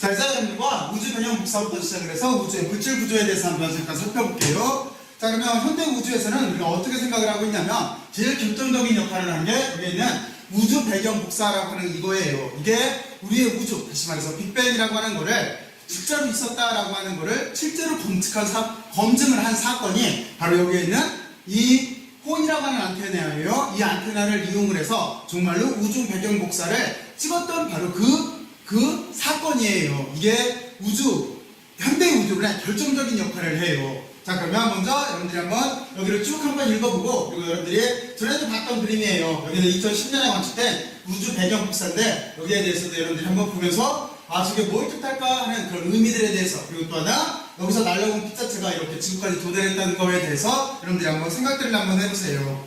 자, 여러분들과 우주 변형 복사부터 시작을 해서 우주의 물질 구조에 대해서 한번 잠깐 살펴볼게요. 자, 그러면 현대 우주에서는 우리가 어떻게 생각을 하고 있냐면 제일 결정적인 역할을 하는 게 여기 있는 우주 배경 복사라고 하는 이거예요. 이게 우리의 우주, 다시 말해서 빅뱅이라고 하는 거를 실제로 있었다라고 하는 거를 실제로 검증한 사, 검증을 한 사건이 바로 여기에 있는 이 폰이라고 하는 안테나예요. 이 안테나를 이용을 해서 정말로 우주 배경 복사를 찍었던 바로 그, 그 사건이에요. 이게 우주, 현대 우주의 결정적인 역할을 해요. 자, 그러면 먼저 여러분들이 한번 여기를 쭉 한번 읽어보고, 그리고 여러분들이 전에도 봤던 그림이에요. 여기는 2010년에 관측된 우주 배경 복사인데, 여기에 대해서도 여러분들이 한번 보면서, 아, 저게 뭘 뜻할까 하는 그런 의미들에 대해서, 그리고 또 하나, 여기서 날려온 피자체가 이렇게 지구까지 도달했다는 거에 대해서 여러분들이 한번 생각들을 한번 해보세요.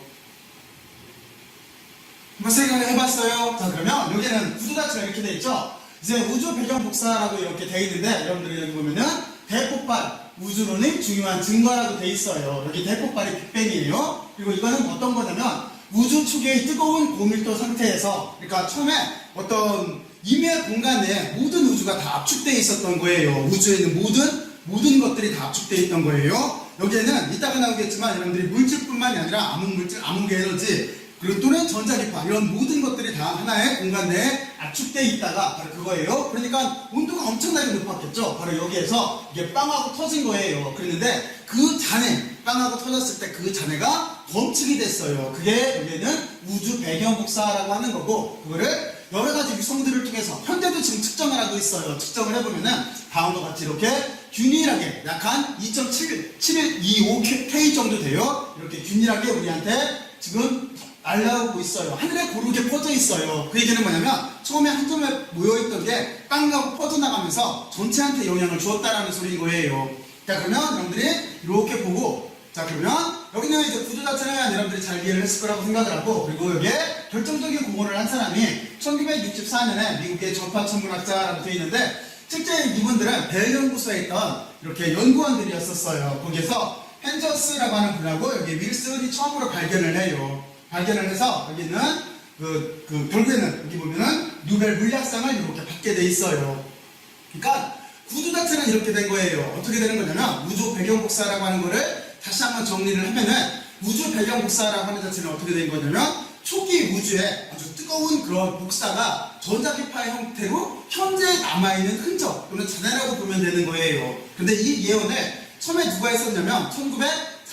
한번 생각을 해봤어요. 자, 그러면 여기는 구조 자체가 이렇게 돼 있죠? 이제 우주 배경 복사라고 이렇게 돼 있는데, 여러분들이 여기 보면은 대폭발, 우주론의 중요한 증거라고 돼 있어요. 여기 대폭발이 빅뱅이에요. 그리고 이거는 어떤 거냐면, 우주 초기의 뜨거운 고밀도 상태에서, 그러니까 처음에 어떤 임의 공간에 모든 우주가 다 압축되어 있었던 거예요. 우주에 있는 모든, 모든 것들이 다 압축되어 있던 거예요. 여기에는 이따가 나오겠지만 여러분들이 물질뿐만이 아니라 암흑물질, 암흑에너지, 그리고 또는 전자기파 이런 모든 것들이 다 하나의 공간 내에 압축되어 있다가 바로 그거예요. 그러니까 온도가 엄청나게 높았겠죠. 바로 여기에서 이게 빵하고 터진 거예요. 그랬는데 그 잔해 빵하고 터졌을 때 그 잔해가 검측이 됐어요. 그게 여기에는 우주 배경 복사라고 하는 거고 그거를 여러 가지 위성들을 통해서 현대도 지금 측정을 하고 있어요. 측정을 해보면은 다음과 같이 이렇게 균일하게 약한 2.7125K 정도 돼요. 이렇게 균일하게 우리한테 지금 날라오고 있어요. 하늘에 고르게 퍼져 있어요. 그 얘기는 뭐냐면 처음에 한 점에 모여있던 게 빵가고 퍼져나가면서 전체한테 영향을 주었다라는 소리인 거예요. 자 그러면 여러분들이 이렇게 보고 자 그러면 여기는 이제 구조 자체는 여러분들이 잘 이해를 했을 거라고 생각을 하고 그리고 여기에 결정적인 공헌을 한 사람이 1964년에 미국의 전파 천문학자라고 되어 있는데 실제 이분들은 벨 연구소에 있던 이렇게 연구원들이었었어요. 거기에서 펜저스라고 하는 분하고 여기 윌슨이 처음으로 발견을 해요. 발견을 해서 여기는 그, 그 결국에는 여기 보면은 노벨 물리학상을 이렇게 받게 돼 있어요. 그러니까 구조 자체는 이렇게 된 거예요. 어떻게 되는 거냐면 우주 배경 복사라고 하는 거를 다시 한번 정리를 하면은 우주 배경 복사라고 하는 자체는 어떻게 된 거냐면 초기 우주에 아주 뜨거운 그런 복사가 전자기파의 형태로 현재 남아있는 흔적 또는 잔해라고 보면 되는 거예요. 근데 이 예언을 처음에 누가 했었냐면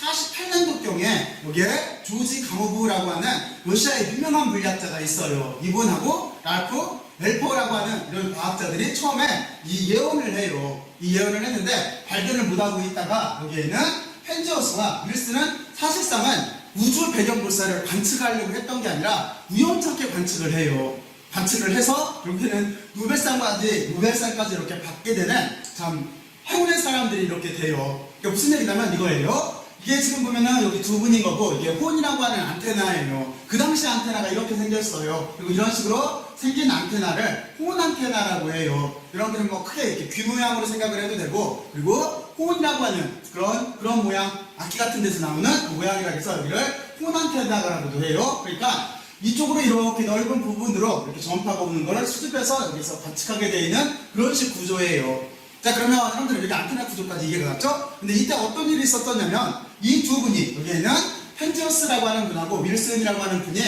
1948년도경에 여기에 조지 가모브라고 하는 러시아의 유명한 물리학자가 있어요. 이분하고 랄프 멜퍼라고 하는 이런 과학자들이 처음에 이 예언을 해요. 이 예언을 했는데 발견을 못하고 있다가 여기에는 펜지어스와 윌슨은 사실상은 우주 배경 불사를 관측하려고 했던 게 아니라 우연찮게 관측을 해요. 관측을 해서 결국에는 노벨상까지 노벨상까지 이렇게 받게 되는 참 행운의 사람들이 이렇게 돼요. 그러니까 무슨 얘기냐면 이거예요. 이게 지금 보면은 여기 두 분인 거고 이게 혼이라고 하는 안테나예요. 그 당시 안테나가 이렇게 생겼어요. 그리고 이런 식으로 생긴 안테나를 혼 안테나라고 해요. 여러분들은 뭐 크게 이렇게 귀 모양으로 생각을 해도 되고 그리고 혼이라고 하는 그런 그런 모양 악기 같은 데서 나오는 그 모양이라 해서 여기를 혼 안테나라고도 해요. 그러니까 이쪽으로 이렇게 넓은 부분으로 이렇게 전파가 오는 거를 수집해서 여기서 관측하게 되어 있는 그런 식 구조예요. 자 그러면 여러분들 여기 안테나 구조까지 이해가 갔죠? 근데 이때 어떤 일이 있었었냐면 이 두 분이 여기에는 펜지어스라고 하는 분하고 윌슨이라고 하는 분이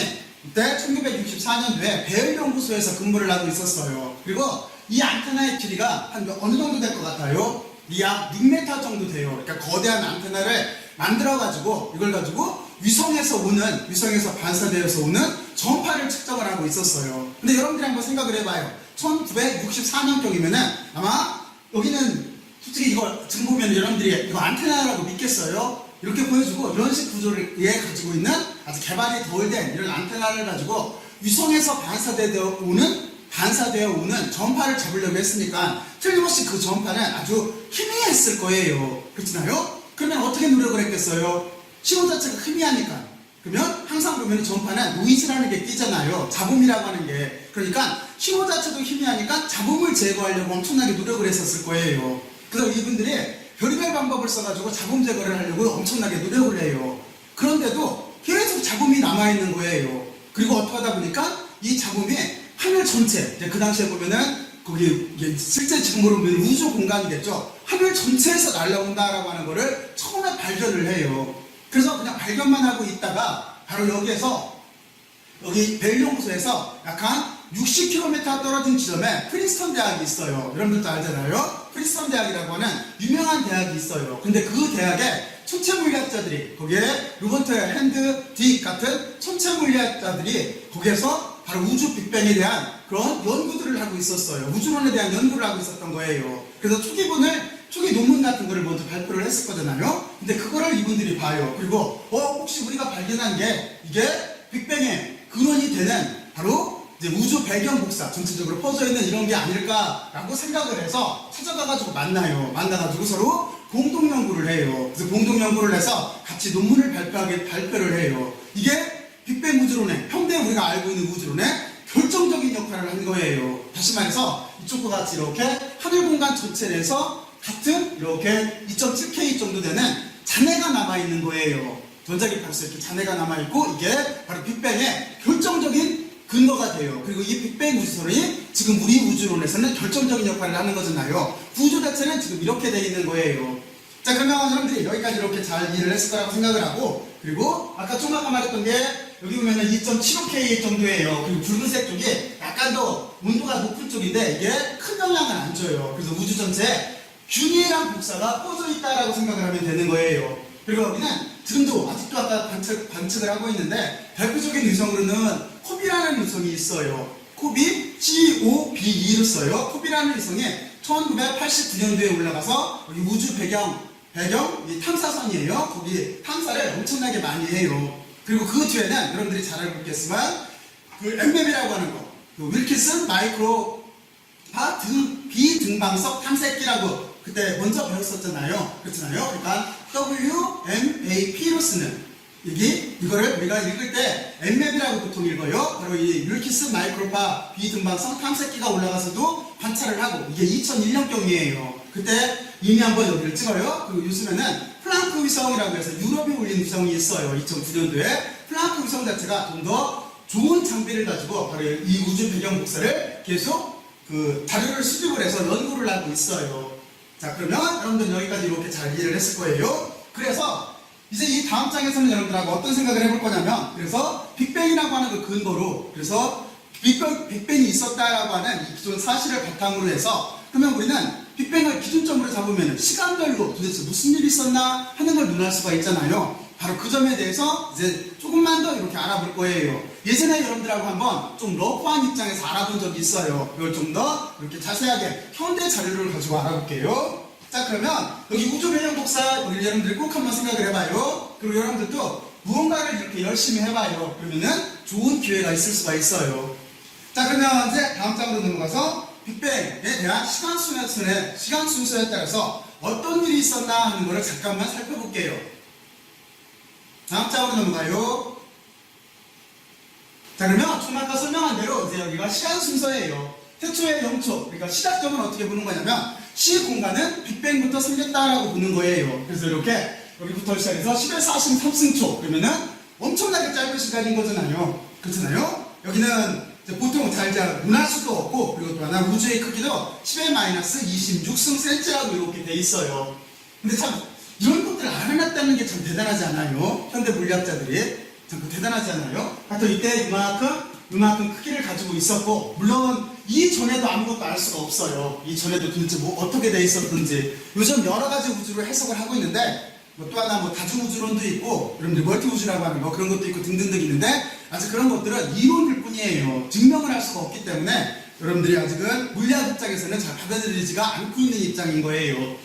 그때 1964년도에 베일 연구소에서 근무를 하고 있었어요. 그리고 이 안테나의 길이가 한 어느 정도 될 것 같아요? 약 6m 정도 돼요. 그러니까 거대한 안테나를 만들어가지고 이걸 가지고 위성에서 오는 위성에서 반사되어서 오는 전파를 측정을 하고 있었어요. 근데 여러분들이 한번 생각을 해봐요. 1964년경이면은 아마 여기는 솔직히 이거 지금 보면 여러분들이 이거 안테나라고 믿겠어요? 이렇게 보여주고 이런 식 구조를 예 가지고 있는 아주 개발이 덜 된 이런 안테나를 가지고 위성에서 반사되어 오는 반사되어 오는 전파를 잡으려고 했으니까 틀림없이 그 전파는 아주 희미했을 거예요. 그렇잖아요? 그러면 어떻게 노력을 했겠어요? 신호 자체가 희미하니까. 그러면 항상 보면 전파는 노이즈라는 게 끼잖아요. 잡음이라고 하는 게. 그러니까 신호 자체도 희미하니까 잡음을 제거하려고 엄청나게 노력을 했었을 거예요. 그래서 이분들이 별의별 방법을 써가지고 잡음 제거를 하려고 엄청나게 노력을 해요. 그런데도 계속 잡음이 남아있는 거예요. 그리고 어떻게 하다 보니까 이 잡음이 하늘 전체, 그 당시에 보면은 거기 실제 지금으로 보면 우주 공간이겠죠. 하늘 전체에서 날라온다라고 하는 거를 처음에 발견을 해요. 그래서 그냥 발견만 하고 있다가 바로 여기에서 여기 벨 연구소에서 약간 60km 떨어진 지점에 프린스턴 대학이 있어요. 여러분들도 알잖아요. 프린스턴 대학이라고 하는 유명한 대학이 있어요. 근데 그 대학에 천체 물리학자들이 거기에 로버트 핸드 딕 같은 천체 물리학자들이 거기에서 바로 우주 빅뱅에 대한 그런 연구들을 하고 있었어요. 우주론에 대한 연구를 하고 있었던 거예요. 그래서 초기본을 초기 논문 같은 거를 먼저 발표를 했을 거잖아요. 근데 그거를 이분들이 봐요. 그리고 어 혹시 우리가 발견한 게 이게 빅뱅의 근원이 되는 바로 이제 우주 배경 복사 전체적으로 퍼져 있는 이런 게 아닐까라고 생각을 해서 찾아가가지고 만나요. 만나가지고 서로 공동 연구를 해요. 그래서 공동 연구를 해서 같이 논문을 발표하게 발표를 해요. 이게 빅뱅 우주론의 현대 우리가 알고 있는 우주론의 결정적인 역할을 한 거예요. 다시 말해서 이쪽과 같이 이렇게 하늘 공간 전체 내에서 같은 이렇게 2.7K 정도 되는 잔해가 남아 있는 거예요. 전자기 벌써 이렇게 잔해가 남아 있고 이게 바로 빅뱅의 결정적인 근거가 돼요. 그리고 이 빅뱅 우주선이 지금 우리 우주론에서는 결정적인 역할을 하는 거잖아요. 구조 자체는 지금 이렇게 돼 있는 거예요. 자 그러면 여러분들이 여기까지 이렇게 잘 이해를 했을 거라고 생각을 하고 그리고 아까 좀 아까 말했던 게 여기 보면은 2.75K 정도예요. 그리고 붉은색 쪽이 약간 더 온도가 높은 쪽인데 이게 큰 영향을 안 줘요. 그래서 우주 전체에 균일한 복사가 꽂혀 있다라고 생각을 하면 되는 거예요. 그리고 여기는 지금도 아직도 아까 관측, 관측을 하고 있는데 대표적인 위성으로는 코비라는 위성이 있어요. 코비 COB2를 써요. 코비라는 위성이 1989년도에 올라가서 여기 우주 배경 배경 이 탐사선이에요. 거기 탐사를 엄청나게 많이 해요. 그리고 그 뒤에는 여러분들이 잘 알고 있겠지만 그 엠맵이라고 하는 거, 그 윌키슨 마이크로 파 등, 비등방석 탐색기라고 그때 먼저 배웠었잖아요. 그렇잖아요. 그러니까 WMAP로 쓰는 이게 이거를 우리가 읽을 때 엠맵이라고 보통 읽어요. 바로 이 율키스 마이크로파 비등방성 탐색기가 올라가서도 관찰을 하고 이게 2001년경이에요. 그때 이미 한번 여기를 찍어요. 그리고 요즘에는 플랑크 위성이라고 해서 유럽에 올린 위성이 있어요. 2009년도에 플랑크 위성 자체가 좀 더 좋은 장비를 가지고 바로 이 우주 배경 복사를 계속 그 자료를 수집을 해서 연구를 하고 있어요. 자 그러면 여러분들 여기까지 이렇게 잘 이해를 했을 거예요. 그래서 이제 이 다음 장에서는 여러분들하고 어떤 생각을 해볼 거냐면 그래서 빅뱅이라고 하는 그 근거로 그래서 빅뱅, 빅뱅이 있었다라고 하는 이 기존 사실을 바탕으로 해서 그러면 우리는 빅뱅을 기준점으로 잡으면 시간별로 도대체 무슨 일이 있었나 하는 걸 눈알 수가 있잖아요. 바로 그 점에 대해서 이제 조금만 더 이렇게 알아볼 거예요. 예전에 여러분들하고 한번 좀 러프한 입장에서 알아본 적이 있어요. 이걸 좀 더 이렇게 자세하게 현대 자료를 가지고 알아볼게요. 자 그러면 여기 우주 배경 복사 우리 여러분들이 꼭 한번 생각을 해봐요. 그리고 여러분들도 무언가를 이렇게 열심히 해봐요. 그러면은 좋은 기회가 있을 수가 있어요. 자 그러면 이제 다음 장으로 넘어가서 빅뱅에 대한 시간 순서에 시간 순서에 따라서 어떤 일이 있었나 하는 거를 잠깐만 살펴볼게요. 다음 장으로 넘어가요. 자 그러면 좀 아까 설명한 대로 이제 여기가 시간 순서예요. 태초의 영초, 그러니까 시작점은 어떻게 보는 거냐면 시 공간은 빅뱅부터 생겼다라고 보는 거예요. 그래서 이렇게 여기부터 시작해서 10의 43승초 그러면은 엄청나게 짧은 시간인 거잖아요. 그렇잖아요? 여기는 보통 잘잘 문할 수도 없고 그리고 또 하나 우주의 크기도 10의 마이너스 26승 센치라고 이렇게 돼 있어요. 근데 참 이런 것들을 안 해놨다는 게 참 대단하지 않아요? 현대 물리학자들이 참그 대단하지 않아요? 하여튼 이때 이만큼 이만큼 크기를 가지고 있었고 물론 이 전에도 아무것도 알 수가 없어요. 이 전에도 도대체 뭐 어떻게 돼 있었든지 요즘 여러 가지 우주를 해석을 하고 있는데 뭐 또 하나 뭐 다중우주론도 있고 여러분들 멀티우주라고 하는 거 그런 것도 있고 등등등 있는데 아직 그런 것들은 이론일 뿐이에요. 증명을 할 수가 없기 때문에 여러분들이 아직은 물리학 입장에서는 잘 받아들이지가 않고 있는 입장인 거예요.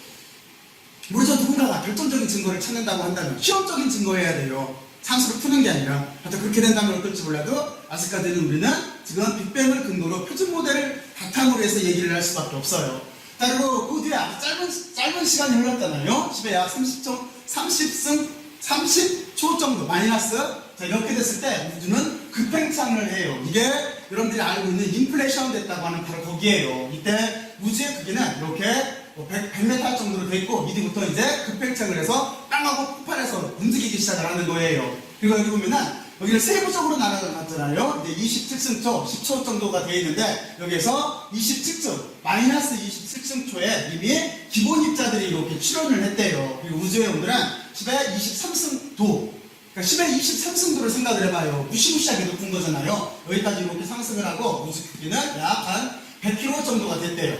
물론 누군가가 결정적인 증거를 찾는다고 한다면 시험적인 증거여야 돼요. 산수를 푸는 게 아니라 하여튼 그렇게 된다면 어떨지 몰라도 아직까지는 우리는 지금 빅뱅을 근거로 표준 모델을 바탕으로 해서 얘기를 할 수밖에 없어요. 자 그리고 그 뒤에 아주 짧은 짧은 시간이 흘렀잖아요. 10에 약 30점 30승 30초 정도 마이너스 자 이렇게 됐을 때 우주는 급팽창을 해요. 이게 여러분들이 알고 있는 인플레이션 됐다고 하는 바로 거기에요. 이때 우주의 크기는 이렇게 뭐 100, 100m 정도로 돼 있고 이뒤부터 이제 급팽창을 해서 땅하고 폭발해서 움직이기 시작을 하는 거예요. 그리고 여기 보면은 여기를 세부적으로 나눠놨잖아요. 이제 27승초, 10초 정도가 되어 있는데 여기에서 27층, 마이너스 27층초에 이미 기본 입자들이 이렇게 출현을 했대요. 그리고 우주의 온도는 10의 23승도, 그러니까 10의 23승도를 생각을 해봐요. 무시무시하게 높은 거잖아요. 여기까지 이렇게 상승을 하고 우주 크기는 약 한 100km 정도가 됐대요.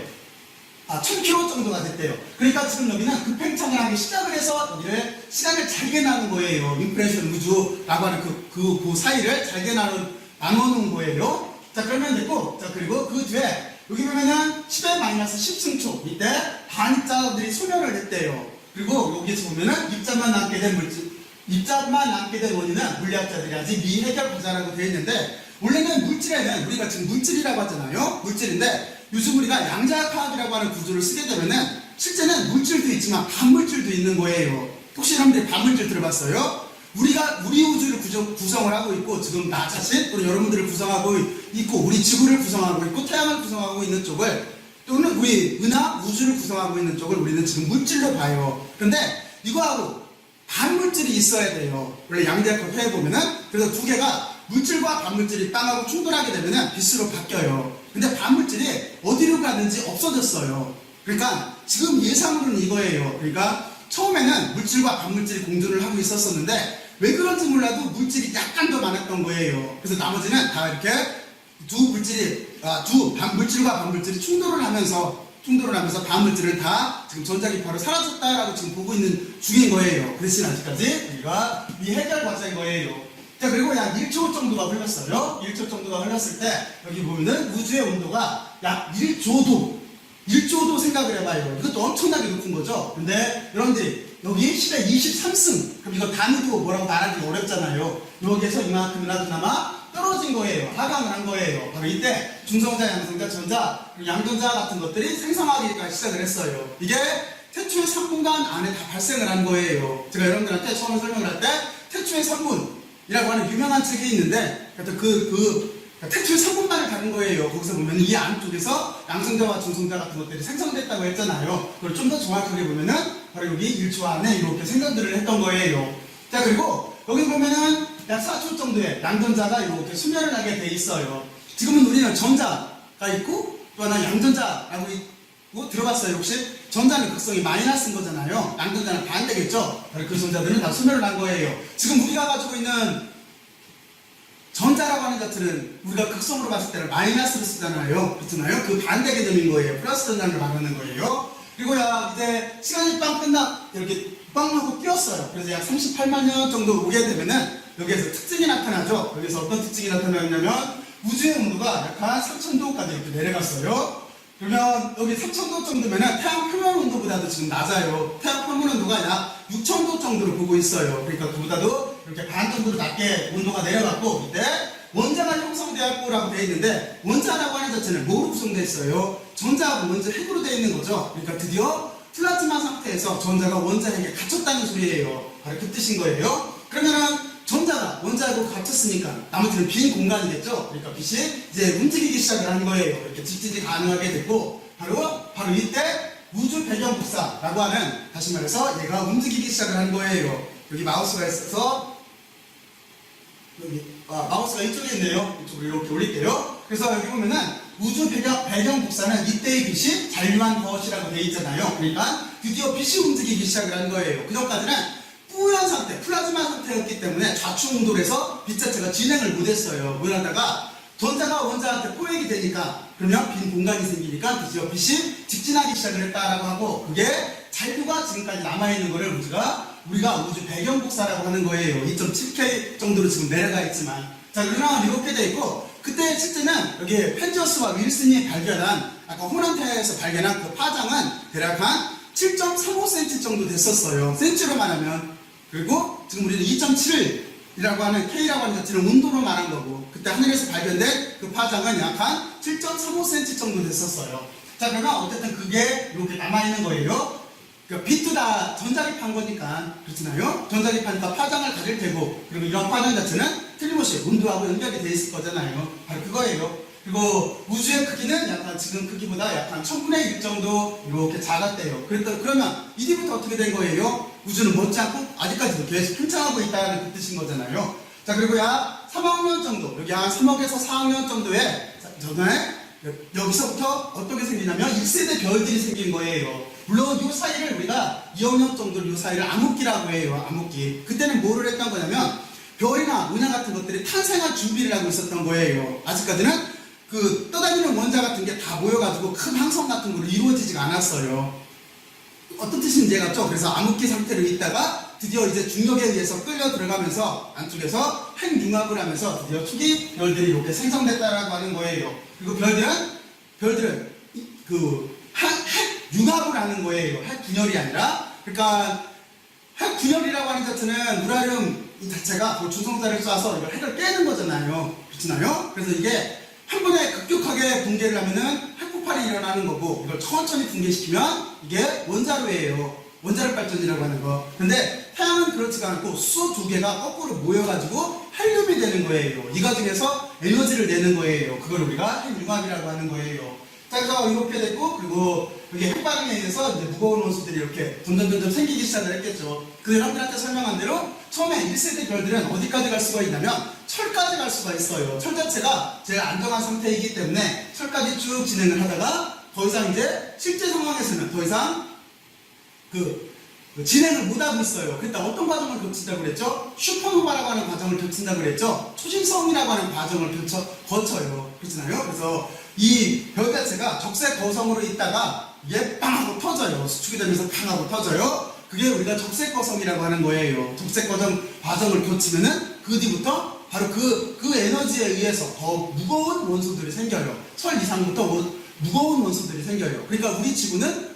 아, 1000km 정도가 됐대요. 그러니까 지금 여기는 급팽창을 하기 시작을 해서 여기를 시간을 잘게 나눈 거예요. 인프레션 우주라고 하는 그, 그, 그 사이를 잘게 나눈, 나눠놓은 거예요. 자, 그러면 됐고, 자, 그리고 그 뒤에 여기 보면은 10의 마이너스 10승초 이때 반입자들이 소멸을 했대요. 그리고 여기서 보면은 입자만 남게 된 물질, 입자만 남게 된 원인은 물리학자들이 아직 미해결 과자라고 되어 있는데 원래는 물질에는 우리가 지금 물질이라고 하잖아요. 물질인데 요즘 우리가 양자역학이라고 하는 구조를 쓰게 되면은 실제는 물질도 있지만 반물질도 있는 거예요. 혹시 여러분들이 반물질 들어봤어요? 우리가 우리 우주를 구조- 구성을 하고 있고 지금 나 자신 그리고 여러분들을 구성하고 있고 우리 지구를 구성하고 있고 태양을 구성하고 있는 쪽을 또는 우리 은하 우주를 구성하고 있는 쪽을 우리는 지금 물질로 봐요. 근데 이거하고 반물질이 있어야 돼요. 원래 양자역학 회에 보면은 그래서 두 개가 물질과 반물질이 땅하고 충돌하게 되면은 빛으로 바뀌어요. 근데 반물질이 어디로 갔는지 없어졌어요. 그러니까 지금 예상으로는 이거예요. 그러니까 처음에는 물질과 반물질이 공존을 하고 있었었는데 왜 그런지 몰라도 물질이 약간 더 많았던 거예요. 그래서 나머지는 다 이렇게 두 물질이 아, 두 반물질과 반물질이 충돌을 하면서 충돌을 하면서 반물질은 다 지금 전자기파로 사라졌다라고 지금 보고 있는 중인 거예요. 그 대신 아직까지 우리가 이 해결 과정인 거예요. 자 그리고 약 1초 정도가 흘렀어요. 1초 정도가 흘렀을 때 여기 보면은 우주의 온도가 약 1조도 1조도 생각을 해봐요. 이것도 엄청나게 높은 거죠. 근데 여러분들이 여기 시대 23승 그럼 이거 단위도 뭐라고 말하기 어렵잖아요. 여기에서 이만큼이나 그나마 떨어진 거예요. 하강을 한 거예요. 바로 이때 중성자, 양성자, 전자, 양전자 같은 것들이 생성하기까지 시작을 했어요. 이게 태초의 3분간 안에 다 발생을 한 거예요. 제가 여러분들한테 처음 설명을 할 때 태초의 3분 이라고 하는 유명한 책이 있는데 그, 그 태초의 3분만을 다른 거예요. 거기서 보면 이 안쪽에서 양성자와 중성자 같은 것들이 생성됐다고 했잖아요. 그걸 좀 더 정확하게 보면은 바로 여기 1초 안에 이렇게 생성들을 했던 거예요. 자, 그리고 여기 보면은 약 4초 정도의 양전자가 이렇게 수멸을 하게 돼 있어요. 지금은 우리는 전자가 있고 또 하나 양전자라고 있고 들어봤어요 혹시? 전자는 극성이 마이너스인 거잖아요. 양전자는 반대겠죠? 그 전자들은 다 수멸을 한 거예요. 지금 우리가 가지고 있는 전자라고 하는 자체는 우리가 극성으로 봤을 때는 마이너스를 쓰잖아요. 그렇잖아요. 그 반대 개념인 거예요. 플러스 전자를 말하는 거예요. 그리고 야 이제 시간이 빵 끝나 이렇게 빵 하고 뛰었어요. 그래서 약 38만 년 정도 오게 되면은 여기에서 특징이 나타나죠. 여기서 어떤 특징이 나타나냐면 우주의 온도가 약 한 3,000도까지 이렇게 내려갔어요. 그러면 여기 3,000도 정도면은 태양 표면 온도보다도 지금 낮아요. 태양 표면 온도가 약 6,000도 정도를 보고 있어요. 그러니까 그보다도 이렇게 반 정도로 낮게 온도가 내려갔고 이때 원자가 형성될 거라고 되어 있는데 원자라고 하는 자체는 뭐로 구성되어 있어요? 전자하고 원자 핵으로 되어 있는 거죠. 그러니까 드디어 플라즈마 상태에서 전자가 원자 핵에 갇혔다는 소리예요. 바로 그 뜻인 거예요. 그러면은 원자하고 갇혔으니까 나머지는 빈 공간이겠죠. 그러니까 빛이 이제 움직이기 시작을 한 거예요. 이렇게 직진이 가능하게 됐고 바로 바로 이때 우주 배경 복사라고 하는 다시 말해서 얘가 움직이기 시작을 한 거예요. 여기 마우스가 있어서 여기 아, 마우스가 이쪽에 있네요. 이쪽으로 이렇게 올릴게요. 그래서 여기 보면은 우주 배경, 배경 복사는 이때의 빛이 잔류한 것이라고 되어 있잖아요. 그러니까 드디어 빛이 움직이기 시작을 한 거예요. 그 전까지는 뿌연 상태, 플라즈마 상태였기 때문에 좌측 운동에서 빛 자체가 진행을 못했어요. 못하다가 전자가 원자한테 포획이 되니까 그러면 빈 공간이 생기니까 드디어 빛이 직진하기 시작을 했다라고 하고 그게 잔류가 지금까지 남아있는 거를 우리가 우리가 우주 배경 복사라고 하는 거예요. 2.7K 정도로 지금 내려가 있지만 자 그러면 이렇게 돼 있고 그때 실제는 여기 펜저스와 윌슨이 발견한 아까 호난테에서 발견한 그 파장은 대략 한 7.35cm 정도 됐었어요. 센치로 말하면 그리고 지금 우리는 2.7이라고 하는 K라고 하는 자체는 온도로 말한 거고 그때 하늘에서 발견된 그 파장은 약 한 7.35cm 정도 됐었어요. 자 그러면 어쨌든 그게 이렇게 남아있는 거예요. 그러니까 빛도 다 전자기파인 거니까 그렇잖아요. 전자기파니까 파장을 가질 테고 그리고 이런 파장 자체는 틀림없이 온도하고 연결이 돼 있을 거잖아요. 바로 그거예요. 그리고 우주의 크기는 약간 지금 크기보다 약간 천분의 1 정도 이렇게 작았대요. 그랬더 그러면 이제부터 어떻게 된 거예요? 우주는 못지 않고 아직까지도 계속 팽창하고 있다는 그 뜻인 거잖아요. 자, 그리고 약 3학년 정도, 여기 한 3억에서 4학년 정도에 전에 여기서부터 어떻게 생기냐면 1세대 별들이 생긴 거예요. 물론 이 사이를 우리가 2학년 정도 이 사이를 암흑기라고 해요. 암흑기. 그때는 뭐를 했던 거냐면 별이나 은하 같은 것들이 탄생할 준비를 하고 있었던 거예요. 아직까지는 그 떠다니는 원자 같은 게 다 모여가지고 큰 항성 같은 걸로 이루어지지가 않았어요. 어떤 뜻인지 이해갔죠? 그래서 암흑기 상태로 있다가 드디어 이제 중력에 의해서 끌려 들어가면서 안쪽에서 핵융합을 하면서 드디어 초기 별들이 이렇게 생성됐다라고 하는 거예요. 그리고 별들은 별들은 이- 그 핵, 핵융합을 하는 거예요. 핵분열이 아니라 그러니까 핵분열이라고 하는 자체는 우라늄 이 자체가 그 중성자를 쏴서 이걸 핵을 깨는 거잖아요. 그렇잖아요? 그래서 이게 한 번에 급격하게 붕괴를 하면은 일어나는 거고 이걸 천천히 붕괴시키면 이게 원자로예요. 원자력 발전이라고 하는 거. 근데 태양은 그렇지가 않고 수소 두 개가 거꾸로 모여가지고 헬륨이 되는 거예요. 이 과정에서 에너지를 내는 거예요. 그걸 우리가 핵융합이라고 하는 거예요. 자, 그래서 이렇게 됐고, 그리고 여기 핵반응에 의해서 이제 무거운 원소들이 이렇게 점점점점 생기기 시작을 했겠죠. 그 여러분들한테 설명한 대로 처음에 1세대 별들은 어디까지 갈 수가 있냐면 철까지 갈 수가 있어요. 철 자체가 제일 안정한 상태이기 때문에 철까지 쭉 진행을 하다가 더 이상 이제 실제 상황에서는 더 이상 그, 그 진행을 못하고 있어요. 그러니까 어떤 과정을 거친다고 그랬죠? 슈퍼노바라고 하는 과정을 거친다고 그랬죠? 초신성이라고 하는 과정을 거쳐, 거쳐요. 그렇잖아요? 그래서 이별 자체가 적색 거성으로 있다가 이게 빵 하고 터져요. 수축이 되면서 팡 하고 터져요. 그게 우리가 적색 거성이라고 하는 거예요. 적색 거성 과정을 거치면은 그 뒤부터 바로 그, 그 에너지에 의해서 더 무거운 원소들이 생겨요. 철 이상부터 원- 무거운 원소들이 생겨요. 그러니까 우리 지구는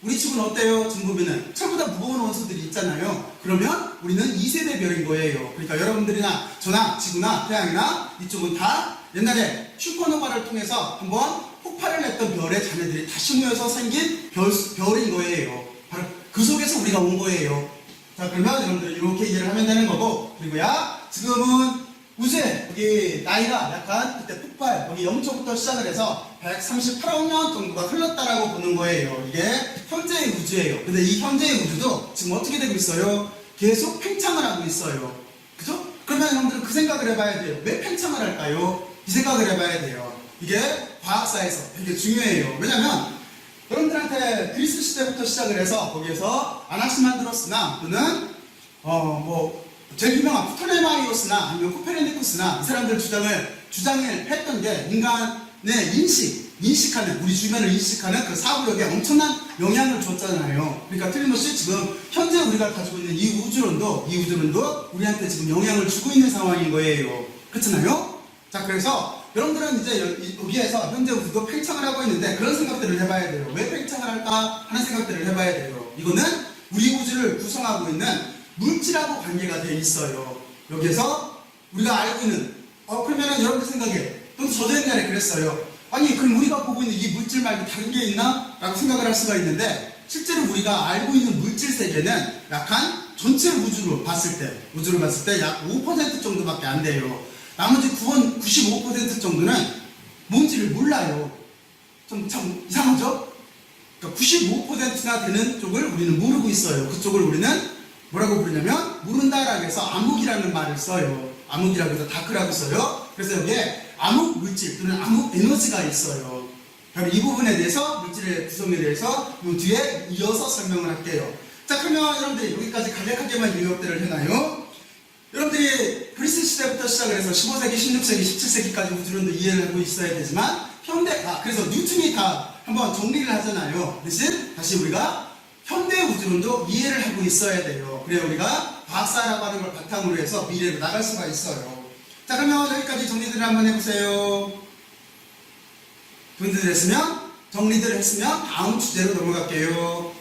우리 지구는 어때요? 중국에는 철보다 무거운 원소들이 있잖아요. 그러면 우리는 2세대 별인 거예요. 그러니까 여러분들이나 저나 지구나 태양이나 이쪽은 다 옛날에 슈퍼노바를 통해서 한번 폭발을 했던 별의 자매들이 다시 모여서 생긴 별, 별인 거예요. 바로 그 속에서 우리가 온 거예요. 자, 그러면 여러분들 이렇게 이해를 하면 되는 거고, 그리고야, 지금은 우주에 여기 나이가 약간 그때 폭발, 여기 0초부터 시작을 해서 138억 년 정도가 흘렀다라고 보는 거예요. 이게 현재의 우주예요. 근데 이 현재의 우주도 지금 어떻게 되고 있어요? 계속 팽창을 하고 있어요. 그죠? 그러면 여러분들은 그 생각을 해봐야 돼요. 왜 팽창을 할까요? 이 생각을 해봐야 돼요. 이게 과학사에서 되게 중요해요. 왜냐면 여러분들한테 그리스 시대부터 시작을 해서 거기에서 아나시만드로스나 또는 어뭐 제일 유명한 프토레마이오스나 아니면 코페르니쿠스나 이 사람들 주장을 주장을 했던 게 인간의 인식 인식하는 우리 주변을 인식하는 그 사고력에 엄청난 영향을 줬잖아요. 그러니까 틀림없이 지금 현재 우리가 가지고 있는 이 우주론도 이 우주론도 우리한테 지금 영향을 주고 있는 상황인 거예요. 그렇잖아요. 자 그래서 여러분들은 이제 여기에서 현재 우주도 팽창을 하고 있는데 그런 생각들을 해봐야 돼요. 왜 팽창을 할까 하는 생각들을 해봐야 돼요. 이거는 우리 우주를 구성하고 있는 물질하고 관계가 돼 있어요. 여기에서 우리가 알고 있는 어 그러면은 여러분들 생각에 또 저도 옛날에 그랬어요. 아니 그럼 우리가 보고 있는 이 물질 말고 다른 게 있나? 라고 생각을 할 수가 있는데 실제로 우리가 알고 있는 물질 세계는 약한 전체 우주로 봤을 때 우주로 봤을 때 약 5% 정도밖에 안 돼요. 나머지 9, 95% 정도는 뭔지를 몰라요. 좀 참 이상하죠? 그러니까 95%나 되는 쪽을 우리는 모르고 있어요. 그쪽을 우리는 뭐라고 부르냐면 모른다라고 해서 암흑이라는 말을 써요. 암흑이라고 해서 다크라고 써요. 그래서 여기에 암흑 물질 또는 암흑 에너지가 있어요. 바로 이 부분에 대해서 물질의 구성에 대해서 이 뒤에 이어서 설명을 할게요. 자 그러면 여러분들이 여기까지 간략하게만 요약들을 해놔요. 여러분들이 그리스 시대부터 시작을 해서 15세기, 16세기, 17세기까지 우주론도 이해를 하고 있어야 되지만 현대, 아, 그래서 뉴턴이 다 한번 정리를 하잖아요. 대신 다시 우리가 현대 우주론도 이해를 하고 있어야 돼요. 그래야 우리가 과학사라고 하는 걸 바탕으로 해서 미래로 나갈 수가 있어요. 자, 그러면 여기까지 정리들을 한번 해보세요. 정리들 했으면, 정리들 했으면 다음 주제로 넘어갈게요.